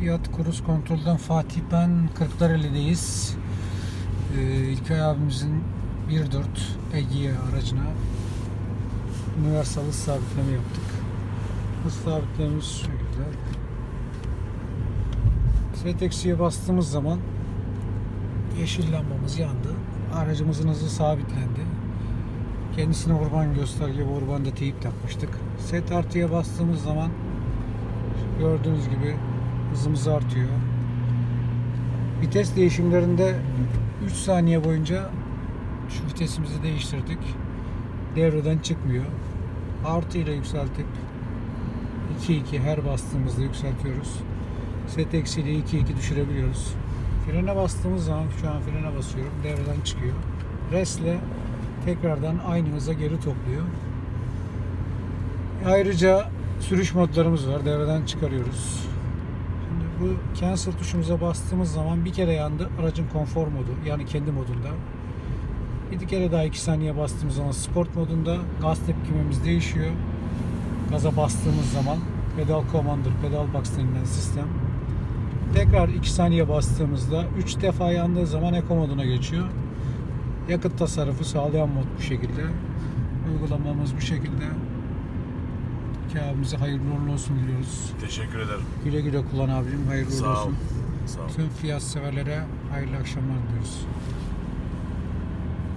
Fiyat Kruz Kontrol'den Fatih ben Kırklareli'deyiz. Ee, İlkay abimizin 1.4 Egea aracına universal hız sabitleme yaptık. Hız sabitlememiz şöyle. Set eksiye bastığımız zaman yeşil lambamız yandı. Aracımızın hızı sabitlendi. Kendisine urban gösterge ve urban da teyip takmıştık. Set artıya bastığımız zaman gördüğünüz gibi hızımız artıyor. Vites değişimlerinde 3 saniye boyunca şu vitesimizi değiştirdik. Devreden çıkmıyor. Artı ile yükseltip 2-2 her bastığımızda yükseltiyoruz. Set eksiyle 2-2 düşürebiliyoruz. Frene bastığımız zaman şu an frene basıyorum. Devreden çıkıyor. Resle tekrardan aynı hıza geri topluyor. Ayrıca sürüş modlarımız var. Devreden çıkarıyoruz. Bu cancel tuşumuza bastığımız zaman bir kere yandı aracın konfor modu yani kendi modunda. Bir kere daha 2 saniye bastığımız zaman sport modunda gaz tepkimemiz değişiyor. Gaza bastığımız zaman pedal commander, pedal box denilen sistem. Tekrar 2 saniye bastığımızda 3 defa yandığı zaman eco moduna geçiyor. Yakıt tasarrufu sağlayan mod bu şekilde. Uygulamamız bu şekilde. İki abimize hayırlı uğurlu olsun diliyoruz. Teşekkür ederim. Güle güle kullan abicim. Hayırlı uğurlu Sağ ol. olsun. Sağ ol. Tüm fiyat severlere hayırlı akşamlar diliyoruz.